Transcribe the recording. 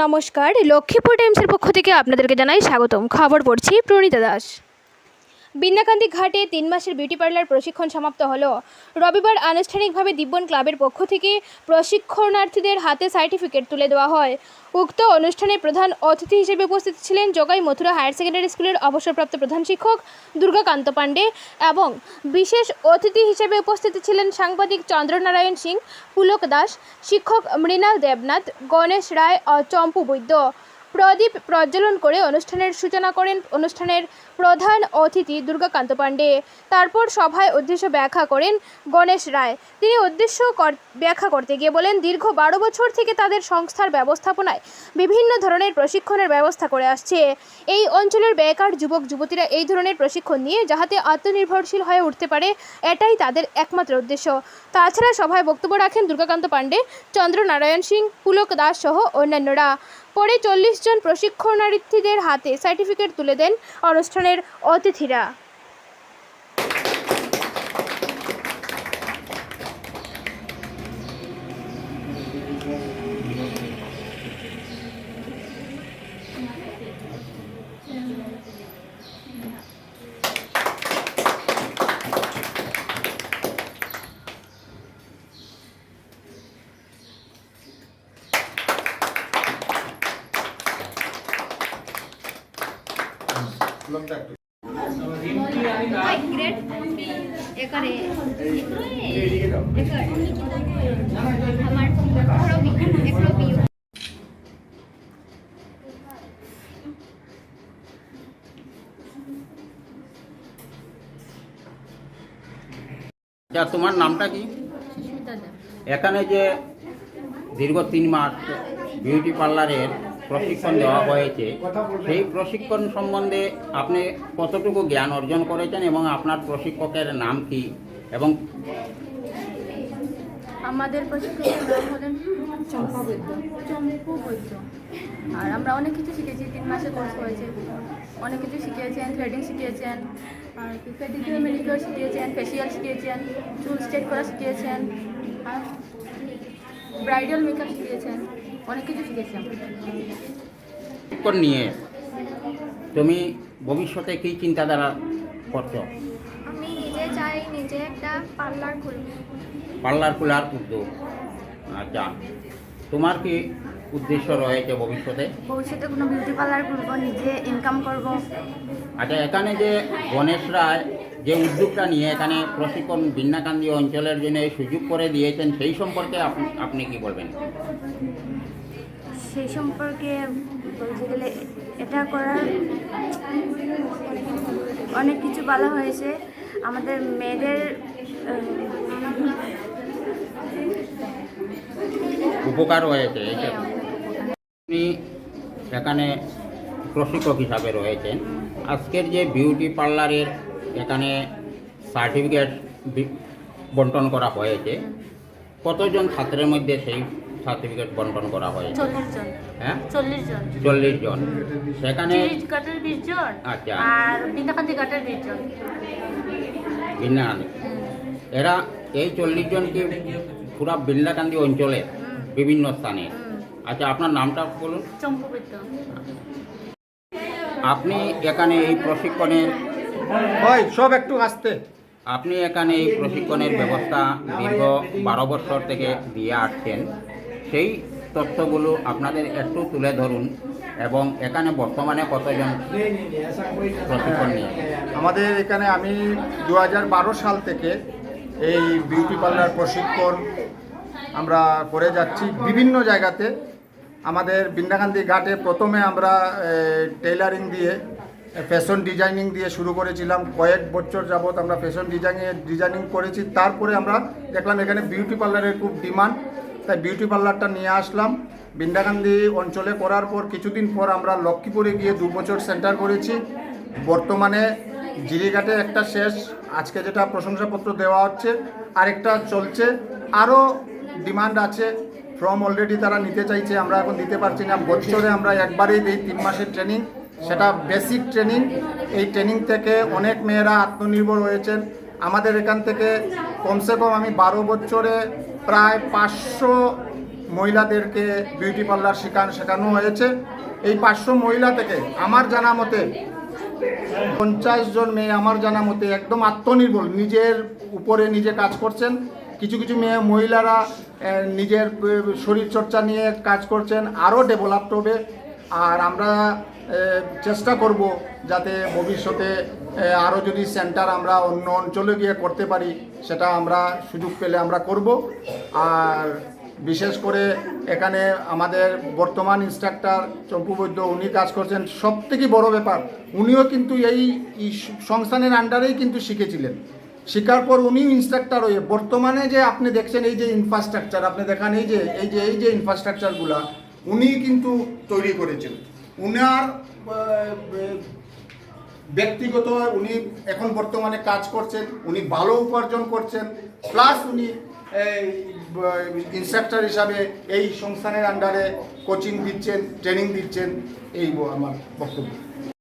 নমস্কার লক্ষ্মীপুর টাইমসের পক্ষ থেকে আপনাদেরকে জানাই স্বাগতম। খবর পড়ছি প্রণীতা দাস। বিন্যাকান্দি ঘাটে তিন মাসের বিউটি পার্লার প্রশিক্ষণ সমাপ্ত হলো। রবিবার আনুষ্ঠানিকভাবে দিব্যন ক্লাবের পক্ষ থেকে প্রশিক্ষণার্থীদের হাতে সার্টিফিকেট তুলে দেওয়া হয়। উক্ত অনুষ্ঠানে প্রধান অতিথি হিসেবে উপস্থিত ছিলেন জগাই মথুরা হায়ার সেকেন্ডারি স্কুলের অবসরপ্রাপ্ত প্রধান শিক্ষক দুর্গাকান্ত পাণ্ডে এবং বিশেষ অতিথি হিসেবে উপস্থিত ছিলেন সাংবাদিক চন্দ্রনারায়ণ সিং, পুলক দাস, শিক্ষক মৃণাল দেবনাথ, গণেশ রায় ও চম্পু বৈদ্য। প্রদীপ প্রজ্বলন করে অনুষ্ঠানের সূচনা করেন অনুষ্ঠানের প্রধান অতিথি দুর্গাকান্ত পাণ্ডে। তারপর সভায় উদ্দেশ্য ব্যাখ্যা করেন গণেশ রায়। তিনি উদ্দেশ্য ব্যাখ্যা করতে গিয়ে বলেন, দীর্ঘ বারো বছর থেকে তাদের সংস্থার ব্যবস্থাপনায় বিভিন্ন ধরনের প্রশিক্ষণের ব্যবস্থা করে আসছে। এই অঞ্চলের বেকার যুবক, যুবতীরা এই ধরনের প্রশিক্ষণ নিয়ে যাহাতে আত্মনির্ভরশীল হয়ে উঠতে পারে, এটাই তাদের একমাত্র উদ্দেশ্য। তাছাড়া সভায় বক্তব্য রাখেন দুর্গাকান্ত পাণ্ডে, চন্দ্রনারায়ণ সিং, পুলক দাস সহ অন্যান্যরা। পরে চল্লিশ জন প্রশিক্ষণার্থীদের হাতে সার্টিফিকেট তুলে দেন অনুষ্ঠানের অতিথিরা। তোমার নামটা কি? এখানে যে দীর্ঘ তিন মাস বিউটি পার্লারের প্রশিক্ষণ দেওয়া হয়েছে। সেই প্রশিক্ষণ সম্বন্ধে আপনি কতটুকু জ্ঞান অর্জন করেছেন এবং আপনার প্রশিক্ষকের নাম কি? এবং আমাদের হলেন আর আমরা অনেক কিছু শিখেছি, তিন মাসে কোর্স হয়েছে অনেক কিছু শিখিয়েছেন থ্রেডিং শিখিয়েছেন, আর পেডিকিউর মেনিকিউর শিখিয়েছেন ফেসিয়াল শিখিয়েছেন, চুল স্ট্রেট করা শিখিয়েছেন, আর ব্রাইডাল মেকআপ শিখিয়েছেন। অনেক কিছু নিয়ে তুমি ভবিষ্যতে কী চিন্তাধারা করছ? আমি নিজে চাই নিজে একটা পার্লার খুলব পার্লার খোলার উদ্যোগ। আচ্ছা তোমার কি উদ্দেশ্য রয়েছে ভবিষ্যতে? ভবিষ্যতে কোনো বিউটি পার্লার খুলবো নিজে ইনকাম করব। আচ্ছা এখানে যে গণেশ রায় যে উদ্যোগটা নিয়ে এখানে প্রশিক্ষণ বিন্যাকান্দি অঞ্চলের জন্য এই সুযোগ করে দিয়েছেন সেই সম্পর্কে আপ- আপনি কি বলবেন? সেই সম্পর্কে বলতে গেলে এটা করার অনেক কিছু বলা হয়েছে। আমাদের মেয়েদের উপকার হয়েছে আপনি এখানে প্রশিক্ষক হিসাবে রয়েছেন। আজকের যে বিউটি পার্লারের এখানে সার্টিফিকেট বন্টন করা হয়েছে। কতজন ছাত্রের মধ্যে সেই সার্টিফিকেট বন্টন করা হয়েছে? চল্লিশ জন। হ্যাঁ? চল্লিশ জন। চল্লিশ জন। সেখানে চিরিজ ঘাটের বিশ জন আচ্ছা। আর বিন্দাকান্তি ঘাটের বিশ জন। বিন্যাকান্দি এরা এই চল্লিশ জনকে পুরা বিন্যাকান্দি অঞ্চলে বিভিন্ন স্থানে। আচ্ছা আপনার নামটা বলুন। আপনি এখানে এই প্রশিক্ষণের হয় সব একটু আসতে। আপনি এখানে এই প্রশিক্ষণের ব্যবস্থা দীর্ঘ বারো বছর থেকে দিয়ে আসছেন। সেই তথ্যগুলো আপনাদের একটু তুলে ধরুন এবং এখানে বর্তমানে কতজন প্রশিক্ষণ নিয়ে? আমাদের এখানে আমি দু হাজার বারো সাল থেকে এই বিউটি পার্লার প্রশিক্ষণ আমরা করে যাচ্ছি। বিভিন্ন জায়গাতে আমাদের বিন্দাকান্দি ঘাটে প্রথমে আমরা টেইলারিং দিয়ে ফ্যাশন ডিজাইনিং দিয়ে শুরু করেছিলাম। কয়েক বছর যাবত আমরা ফ্যাশন ডিজাইনে ডিজাইনিং করেছি। তারপরে আমরা দেখলাম এখানে বিউটি পার্লারের খুব ডিমান্ড তাই বিউটি পার্লারটা নিয়ে আসলাম। বিন্দাকান্দি অঞ্চলে করার পর কিছুদিন পর আমরা লক্ষ্মীপুরে গিয়ে দু বছর সেন্টার করেছি। বর্তমানে জিরিঘাটে একটা শেষ। আজকে যেটা প্রশংসাপত্র দেওয়া হচ্ছে, আরেকটা চলছে। আরও ডিমান্ড আছে। ফর্ম অলরেডি তারা নিতে চাইছে, আমরা এখন দিতে পারছি না। বছরে আমরা একবারেই দিই তিন মাসের ট্রেনিং সেটা বেসিক ট্রেনিং এই ট্রেনিং থেকে অনেক মেয়েরা আত্মনির্ভর হয়েছেন। আমাদের এখান থেকে কমসে কম আমি বারো বছরে প্রায় পাঁচশো মহিলাদেরকে বিউটি পার্লার শেখান শেখানো হয়েছে। এই পাঁচশো মহিলা থেকে আমার জানা মতে পঞ্চাশ জন মেয়ে আমার জানা মতে একদম আত্মনির্ভর, নিজের উপরে নিজে কাজ করছেন। কিছু কিছু মেয়ে মহিলারা নিজের শরীরচর্চা নিয়ে কাজ করছেন, আরও ডেভেলপড হবে। আর আমরা চেষ্টা করব যাতে ভবিষ্যতে আরও যদি সেন্টার আমরা অন্য অঞ্চলে গিয়ে করতে পারি, সেটা আমরা সুযোগ পেলে আমরা করব। আর বিশেষ করে এখানে আমাদের বর্তমান ইনস্ট্রাক্টর চম্পু বৈদ্য, উনি কাজ করছেন। সব থেকে বড় ব্যাপার, উনিও কিন্তু এই সংস্থানের আন্ডারেই কিন্তু শিখেছিলেন। শেখার পর উনিও ইনস্ট্রাক্টর হয়ে, বর্তমানে যে আপনি দেখছেন এই যে ইনফ্রাস্ট্রাকচার আপনি দেখান এই যে এই যে এই যে ইনফ্রাস্ট্রাকচারগুলা উনি কিন্তু তৈরি করেছেন। উনার ব্যক্তিগত, উনি এখন বর্তমানে কাজ করছেন, উনি ভালো উপার্জন করছেন, প্লাস উনি ইনস্ট্রাক্টর হিসাবে এই সংস্থানের আন্ডারে কোচিং দিচ্ছেন ট্রেনিং দিচ্ছেন, এই আমার বক্তব্য।